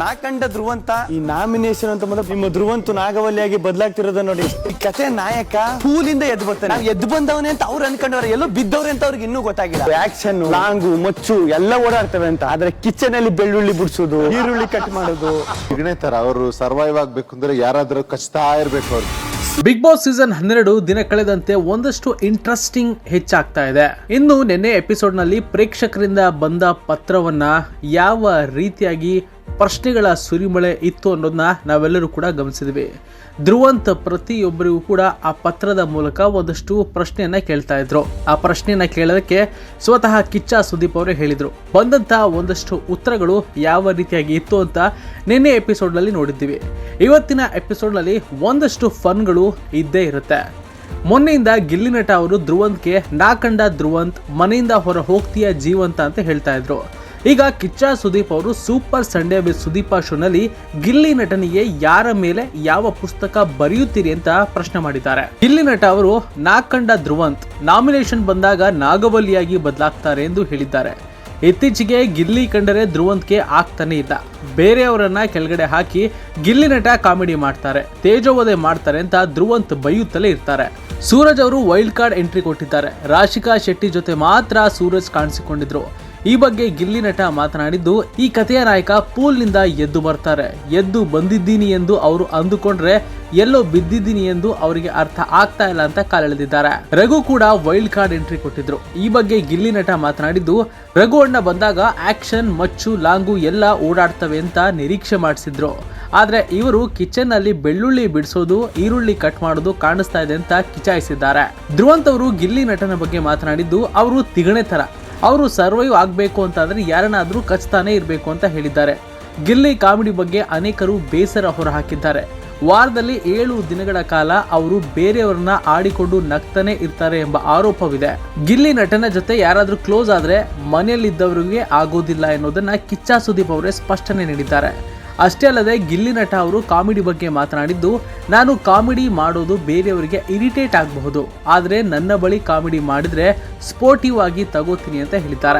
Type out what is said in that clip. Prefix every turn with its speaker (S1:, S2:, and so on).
S1: ನಾ ಕಂಡ ಧ್ರುವಂತ. ಈ ನಾಮಿನೇಷನ್ ಅಂತ ಬಂದ್ರೆ ನಿಮ್ಮ ಧ್ರುವಂತು ನಾಗವಲ್ಲಿಯಾಗಿ ಬದಲಾಗ್ತಿರೋದ ನೋಡಿ. ಈ ಕತೆ ನಾಯಕ ಹೂಲಿಂದ ಎದ್ದು ಬರ್ತಾನೆ. ನಾವು ಎದ್ದು ಬಂದವನೇ ಅಂತ ಅವ್ರು ಅನ್ಕೊಂಡವ್ರೆ. ಎಲ್ಲೋ ಬಿದ್ದವ್ರೆ ಅಂತ ಅವ್ರಿಗೆ ಇನ್ನೂ ಗೊತ್ತಾಗಿಲ್ಲ. ಆಕ್ಷನ್ ಲಾಂಗು ಮಚ್ಚು ಎಲ್ಲ ಓಡಾಡ್ತವೆ ಅಂತ. ಆದ್ರೆ ಕಿಚನ್ ಅಲ್ಲಿ ಬೆಳ್ಳುಳ್ಳಿ ಬಿಡಿಸೋದು ಈರುಳ್ಳಿ ಕಟ್ ಮಾಡೋದು.
S2: ಇದನ್ನೇ ತರ ಅವರು ಸರ್ವೈವ್ ಆಗ್ಬೇಕು ಅಂದ್ರೆ ಯಾರಾದ್ರೂ ಕಚ್ತಾ ಇರ್ಬೇಕು ಅವ್ರು.
S3: ಬಿಗ್ ಬಾಸ್ ಸೀಸನ್ ಹನ್ನೆರಡು ದಿನ ಕಳೆದಂತೆ ಒಂದಷ್ಟು ಇಂಟ್ರೆಸ್ಟಿಂಗ್ ಹೆಚ್ಚಾಗ್ತಾ ಇದೆ. ಇನ್ನು ನಿನ್ನೆ ಎಪಿಸೋಡ್ನಲ್ಲಿ ಪ್ರೇಕ್ಷಕರಿಂದ ಬಂದ ಪತ್ರವನ್ನ ಯಾವ ರೀತಿಯಾಗಿ ಪ್ರಶ್ನೆಗಳ ಸುರಿಮಳೆ ಇತ್ತು ಅನ್ನೋದನ್ನ ನಾವೆಲ್ಲರೂ ಕೂಡ ಗಮನಿಸಿದ್ವಿ. ಧ್ರುವಂತ್ ಪ್ರತಿಯೊಬ್ಬರಿಗೂ ಕೂಡ ಆ ಪತ್ರದ ಮೂಲಕ ಒಂದಷ್ಟು ಪ್ರಶ್ನೆಯನ್ನ ಕೇಳ್ತಾ ಇದ್ರು. ಆ ಪ್ರಶ್ನೆಯನ್ನ ಕೇಳೋದಕ್ಕೆ ಸ್ವತಃ ಕಿಚ್ಚ ಸುದೀಪ್ ಅವರೇ ಹೇಳಿದ್ರು. ಬಂದಂತ ಒಂದಷ್ಟು ಉತ್ತರಗಳು ಯಾವ ರೀತಿಯಾಗಿ ಇತ್ತು ಅಂತ ನಿನ್ನೆ ಎಪಿಸೋಡ್ನಲ್ಲಿ ನೋಡಿದ್ದೀವಿ. ಇವತ್ತಿನ ಎಪಿಸೋಡ್ನಲ್ಲಿ ಒಂದಷ್ಟು ಫನ್ಗಳು ಇದ್ದೇ ಇರುತ್ತೆ. ಮೊನ್ನೆಯಿಂದ ಗಿಲ್ಲಿನಟ ಅವರು ಧ್ರುವಂತ್ಗೆ ನಾಕಂಡ ಧ್ರುವಂತ್ ಮನೆಯಿಂದ ಹೊರ ಹೋಗ್ತೀಯ ಜೀವಂತ ಅಂತ ಹೇಳ್ತಾ ಇದ್ರು. ಈಗ ಕಿಚ್ಚ ಸುದೀಪ್ ಅವರು ಸೂಪರ್ ಸಂಡೇ ವಿತ್ ಸುದೀಪ ಶೋನಲ್ಲಿ ಗಿಲ್ಲಿ ನಟನಿಗೆ ಯಾರ ಮೇಲೆ ಯಾವ ಪುಸ್ತಕ ಬರೆಯುತ್ತೀರಿ ಅಂತ ಪ್ರಶ್ನೆ ಮಾಡಿದ್ದಾರೆ. ಗಿಲ್ಲಿ ನಟ ಅವರು ನಾಕಂಡ ಧ್ರುವಂತ್, ನಾಮಿನೇಷನ್ ಬಂದಾಗ ನಾಗವಲ್ಲಿಯಾಗಿ ಬದಲಾಗ್ತಾರೆ ಎಂದು ಹೇಳಿದ್ದಾರೆ. ಇತ್ತೀಚೆಗೆ ಗಿಲ್ಲಿ ಕಂಡರೆ ಧ್ರುವಂತ್ಗೆ ಆಗ್ತಾನೆ ಇಲ್ಲ. ಬೇರೆಯವರನ್ನ ಕೆಳಗಡೆ ಹಾಕಿ ಗಿಲ್ಲಿ ನಟ ಕಾಮಿಡಿ ಮಾಡ್ತಾರೆ, ತೇಜೋವಧೆ ಮಾಡ್ತಾರೆ ಅಂತ ಧ್ರುವಂತ್ ಬೈಯುತ್ತಲೇ ಇರ್ತಾರೆ. ಸೂರಜ್ ಅವರು ವೈಲ್ಡ್ ಕಾರ್ಡ್ ಎಂಟ್ರಿ ಕೊಟ್ಟಿದ್ದಾರೆ. ರಾಶಿಕಾ ಶೆಟ್ಟಿ ಜೊತೆ ಮಾತ್ರ ಸೂರಜ್ ಕಾಣಿಸಿಕೊಂಡಿದ್ರು. ಈ ಬಗ್ಗೆ ಗಿಲ್ಲಿ ನಟ ಮಾತನಾಡಿದ್ದು, ಈ ಕಥೆಯ ನಾಯಕ ಪೂಲ್ನಿಂದ ಎದ್ದು ಬರ್ತಾರೆ. ಎದ್ದು ಬಂದಿದ್ದೀನಿ ಎಂದು ಅವರು ಅಂದುಕೊಂಡ್ರೆ ಎಲ್ಲೋ ಬಿದ್ದಿದ್ದೀನಿ ಎಂದು ಅವರಿಗೆ ಅರ್ಥ ಆಗ್ತಾ ಇಲ್ಲ ಅಂತ ಕಾಲೆಳೆದಿದ್ದಾರೆ. ರಘು ಕೂಡ ವೈಲ್ಡ್ ಕಾರ್ಡ್ ಎಂಟ್ರಿ ಕೊಟ್ಟಿದ್ರು. ಈ ಬಗ್ಗೆ ಗಿಲ್ಲಿ ನಟ ಮಾತನಾಡಿದ್ದು, ರಘು ಅಣ್ಣ ಬಂದಾಗ ಆಕ್ಷನ್, ಮಚ್ಚು, ಲಾಂಗು ಎಲ್ಲ ಓಡಾಡ್ತವೆ ಅಂತ ನಿರೀಕ್ಷೆ ಮಾಡಿಸಿದ್ರು. ಆದ್ರೆ ಇವರು ಕಿಚನ್ ಅಲ್ಲಿ ಬೆಳ್ಳುಳ್ಳಿ ಬಿಡಿಸೋದು, ಈರುಳ್ಳಿ ಕಟ್ ಮಾಡೋದು ಕಾಣಿಸ್ತಾ ಇದೆ ಅಂತ ಕಿಚಾಯಿಸಿದ್ದಾರೆ. ಧ್ರುವಂತ್ ಅವರು ಗಿಲ್ಲಿ ನಟನ ಬಗ್ಗೆ ಮಾತನಾಡಿದ್ದು, ಅವರು ತಿಗಣೆ ತರ ಅವರು ಸರ್ವೈವ್ ಆಗಬೇಕು ಅಂತಾದರೆ ಯಾರನ್ನಾದರೂ ಕಚ್ತಾನೆ ಇರಬೇಕು ಅಂತ ಹೇಳಿದ್ದಾರೆ. ಗಿಲ್ಲಿ ಕಾಮಿಡಿ ಬಗ್ಗೆ ಅನೇಕರು ಬೇಸರ ಹೊರಹಾಕಿದ್ದಾರೆ. ವಾರದಲ್ಲಿ ಏಳು ದಿನಗಳ ಕಾಲ ಅವರು ಬೇರೆಯವರನ್ನ ಆಡಿಕೊಂಡು ನಗ್ತಾನೆ ಇರ್ತಾರೆ ಎಂಬ ಆರೋಪವಿದೆ. ಗಿಲ್ಲಿ ನಟನ ಜೊತೆ ಯಾರಾದರೂ ಕ್ಲೋಸ್ ಆದರೆ ಮನೆಯಲ್ಲಿದ್ದವರಿಗೆ ಆಗೋದಿಲ್ಲ ಎನ್ನುವುದನ್ನು ಕಿಚ್ಚಾ ಸುದೀಪ್ ಅವರೇ ಸ್ಪಷ್ಟನೆ ನೀಡಿದ್ದಾರೆ. ಅಷ್ಟೇ ಅಲ್ಲದೆ ಗಿಲ್ಲಿ ನಟ ಅವರು ಕಾಮಿಡಿ ಬಗ್ಗೆ ಮಾತನಾಡಿದ್ದು, ನಾನು ಕಾಮಿಡಿ ಮಾಡೋದು ಬೇರೆಯವರಿಗೆ ಇರಿಟೇಟ್ ಆಗಬಹುದು, ಆದರೆ ನನ್ನ ಬಳಿ ಕಾಮಿಡಿ ಮಾಡಿದ್ರೆ ಸ್ಪೋರ್ಟಿವ್ ಆಗಿ ತಗೋತೀನಿ ಅಂತ ಹೇಳಿದ್ದಾರೆ.